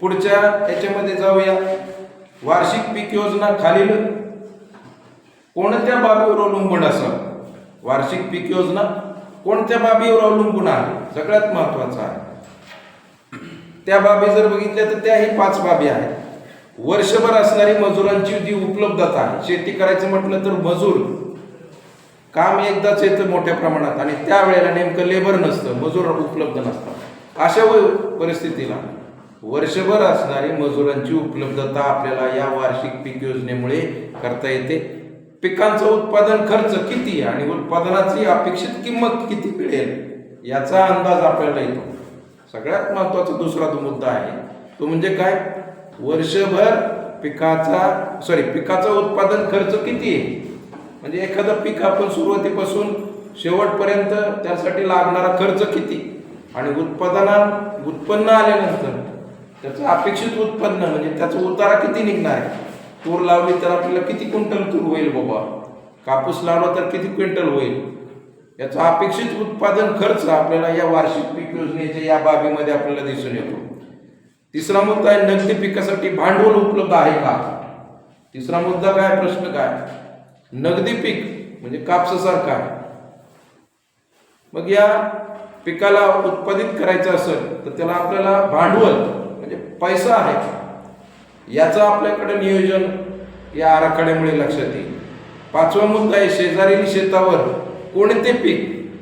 पुढच्या याच्यामध्ये जाऊया. वार्षिक पीक योजना खालील कोणत्या बाबीवर अवलंबून असावं वार्षिक पीक योजना कोणत्या बाबीवर अवलंबून आहे? सगळ्यात महत्वाचं आहे. त्या बाबी जर बघितल्या तर त्याही पाच बाबी आहेत. वर्षभर असणारी मजुरांची जी उपलब्धता आहे शेती करायचं म्हटलं तर मजूर काम एकदाच येतं मोठ्या प्रमाणात आणि त्यावेळेला नेमकं लेबर नसतं मजूर उपलब्ध नसतात. अशा परिस्थितीला वर्षभर असणारी मजुरांची उपलब्धता आपल्याला या वार्षिक पीक योजनेमुळे करता येते. पिकांचं उत्पादन खर्च किती आणि उत्पादनाची अपेक्षित किंमत किती मिळेल याचा अंदाज आपल्याला येतो. सगळ्यात महत्त्वाचा दुसरा जो मुद्दा आहे तो म्हणजे काय? वर्षभर पिकाचा सॉरी पिकाचा उत्पादन खर्च किती आहे? म्हणजे एखादं पीक आपण सुरुवातीपासून शेवटपर्यंत त्यासाठी लागणारा खर्च किती? आणि उत्पादना उत्पन्न आल्यानंतर त्याचं अपेक्षित उत्पन्न म्हणजे त्याचा उतारा किती निघणार आहे? तूर लावली तर आपल्याला किती क्विंटल तूर होईल बाबा? कापूस लावला तर किती क्विंटल होईल? याचा अपेक्षित उत्पादन खर्च आपल्याला या वार्षिक पीक योजनेच्या या बाबीमध्ये आपल्याला दिसून येतो. तिसरा मुद्दा आहे नगदी पिकासाठी भांडवल उपलब्ध आहे का? तिसरा मुद्दा काय? प्रश्न काय? नगदी पीक म्हणजे कापसासारखा आहे मग या पिकाला उत्पादित करायचं असेल तर त्याला आपल्याला भांडवल म्हणजे पैसा आहे याचं आपल्याकडे नियोजन या आराखड्यामुळे लक्षात येईल. पाचवा मुद्दा आहे शेजारील शेतावर कोणते पीक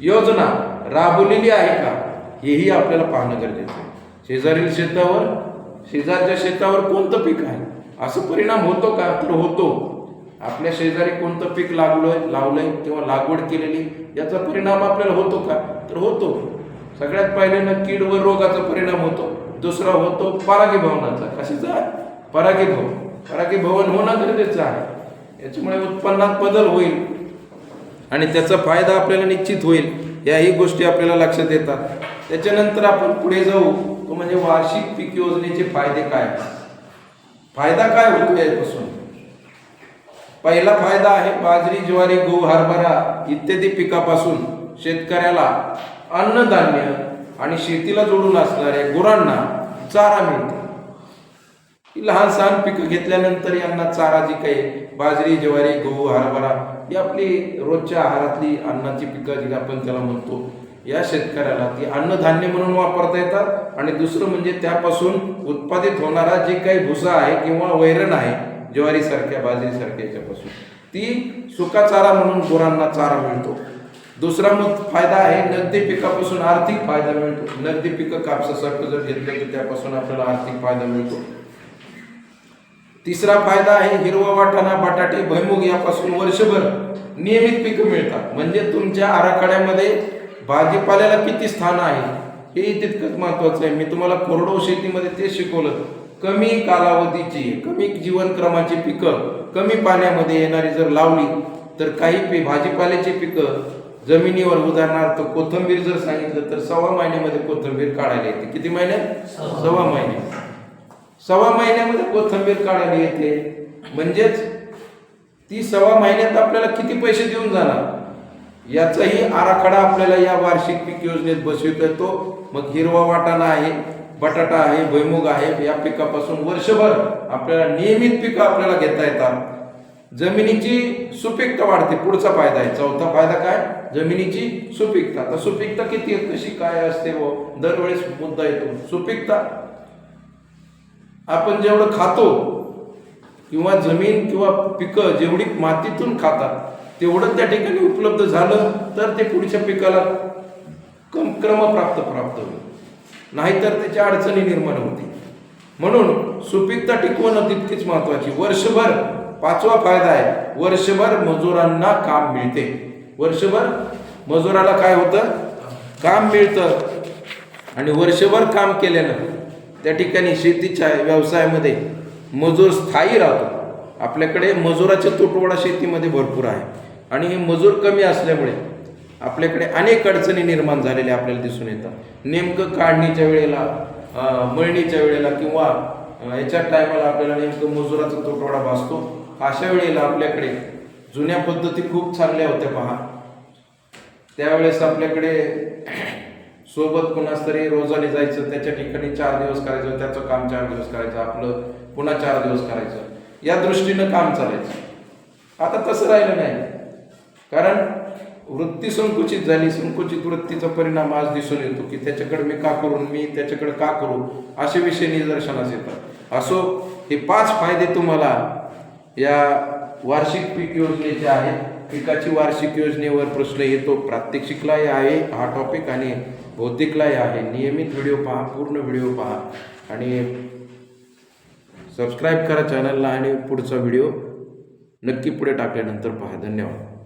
योजना राबवलेली आहे का? हेही आपल्याला पाहणं गरजेचं आहे. शेजारील शेतावर शेजारच्या शेतावर कोणतं पीक आहे? असं परिणाम होतो का? तर होतो? आपल्या शेजारी कोणतं पीक लागलोय लावलंय किंवा लागवड केलेली याचा परिणाम आपल्याला होतो का? तर होतो. सगळ्यात पहिल्यांदा कीड व रोगाचा परिणाम होतो. दुसरा होतो परागीभवनाचा कशाचा? परागीभवन परागीभवन होणं गरजेचं आहे. याच्यामुळे उत्पन्नात बदल होईल. आणि त्याचा फायदा आपल्याला निश्चित होईल. याही गोष्टी आपल्याला लक्षात येतात. त्याच्यानंतर आपण पुढे जाऊ. तो म्हणजे वार्षिक पीक योजनेचे फायदे काय? फायदा काय होतो यापासून? पहिला फायदा आहे बाजरी ज्वारी गहू हरभरा इत्यादी पिकापासून शेतकऱ्याला अन्नधान्य आणि शेतीला जोडून असणाऱ्या गुरांना चारा मिळतो. लहान सहान पिकं घेतल्यानंतर यांना चारा जी काही बाजरी ज्वारी गहू हरभरा ही आपली रोजच्या आहारातली अन्नाची पिकं जी आपण त्याला म्हणतो या शेतकऱ्याला ती अन्नधान्य म्हणून वापरता येतात. आणि दुसरं म्हणजे त्यापासून उत्पादित होणारा जे काही भुसा आहे किंवा वैरण आहे ज्वारीसारख्या बाजरीसारख्या याच्यापासून ती सुका चारा म्हणून गुरांना चारा मिळतो. दुसरा मग फायदा आहे नगदी पिकापासून आर्थिक फायदा मिळतो. नगदी पिकं कापसासारखं जर घेतलं तर त्यापासून आपल्याला आर्थिक फायदा मिळतो. तिसरा फायदा आहे हिरवा वाटाणा बटाटे भैमुग यापासून वर्षभर नियमित पिकं मिळतात. म्हणजे तुमच्या आराखड्यामध्ये भाजीपाल्याला किती स्थान आहे हे तितकंच महत्वाचं आहे. मी तुम्हाला कोरडो शेतीमध्ये ते शिकवलं. कमी कालावधीची कमी जीवनक्रमाची पिकं कमी पाण्यामध्ये येणारी जर लावली तर काही पी भाजीपाल्याची पिकं जमिनीवर उदाहरणार्थ कोथंबीर जर सांगितलं तर सव्वा महिन्यामध्ये कोथंबीर काढायला येते. किती महिन्यात सव्वा महिने. सव्वा महिन्यामध्ये कोथंबीर काढायला येते. म्हणजेच ती सव्वा महिन्यात आपल्याला किती पैसे देऊन जाणार? याचाही आराखडा आपल्याला या वार्षिक पीक योजनेत बसविता येतो. मग हिरवा वाटाणा आहे बटाटा आहे भुईमुग आहे या पिकापासून वर्षभर आपल्याला नियमित पिकं आपल्याला घेता येतात. जमिनीची सुपीकता वाढते. पुढचा फायदा आहे. चौथा फायदा काय? जमिनीची सुपीकता. आता सुपीकता किती आहे? कशी काय असते व दरवेळेस मुद्दा येतो. सुपीकता. आपण जेवढं खातो किंवा जमीन किंवा पिकं जेवढी मातीतून खातात तेवढं त्या ठिकाणी उपलब्ध झालं तर ते पुढच्या पिकाला कम क्रमप्राप्त प्राप्त होईल. नाहीतर त्याच्या अडचणी निर्माण होतील. म्हणून सुपीकता टिकवणं तितकीच महत्वाची. वर्षभर पाचवा फायदा आहे वर्षभर मजुरांना काम मिळते. वर्षभर मजुराला काय होतं? काम मिळतं. आणि वर्षभर काम केल्यानं त्या ठिकाणी शेतीच्या व्यवसायामध्ये मजूर स्थायी राहतो. आपल्याकडे मजुराचा तुटवडा शेतीमध्ये भरपूर आहे. आणि हे मजूर कमी असल्यामुळे आपल्याकडे अनेक अडचणी निर्माण झालेल्या आपल्याला दिसून येतात. नेमकं काढणीच्या वेळेला मळणीच्या वेळेला किंवा याच्या टायमाला आपल्याला नेमकं मजुराचा तुटवडा भासतो. अशा वेळेला आपल्याकडे जुन्या पद्धती खूप चांगल्या होत्या पहा. त्यावेळेस आपल्याकडे सोबत कुणास तरी रोजाने जायचं त्याच्या ठिकाणी चार दिवस करायचं त्याचं काम चार दिवस करायचं आपलं पुन्हा चार दिवस करायचं. या दृष्टीनं काम चालायचं. आता तसं राहिलं नाही. कारण वृत्ती संकुचित झाली संकुचित वृत्तीचा परिणाम आज दिसून येतो की त्याच्याकडे मी का करून मी त्याच्याकडे का करू असे विषय निदर्शनास येतात. असो हे पाच फायदे तुम्हाला या वार्षिक पीक योजनेचे आहेत. पिकाची वार्षिक योजनेवर प्रश्न येतो. प्रात्यक्षिकलाही आहे. हा टॉपिक आणि भौतिकलाही आहे. नियमित व्हिडिओ पहा पूर्ण व्हिडिओ पहा आणि सबस्क्राईब करा चॅनलला आणि पुढचा व्हिडिओ नक्की पुढे टाकल्यानंतर पहा. धन्यवाद.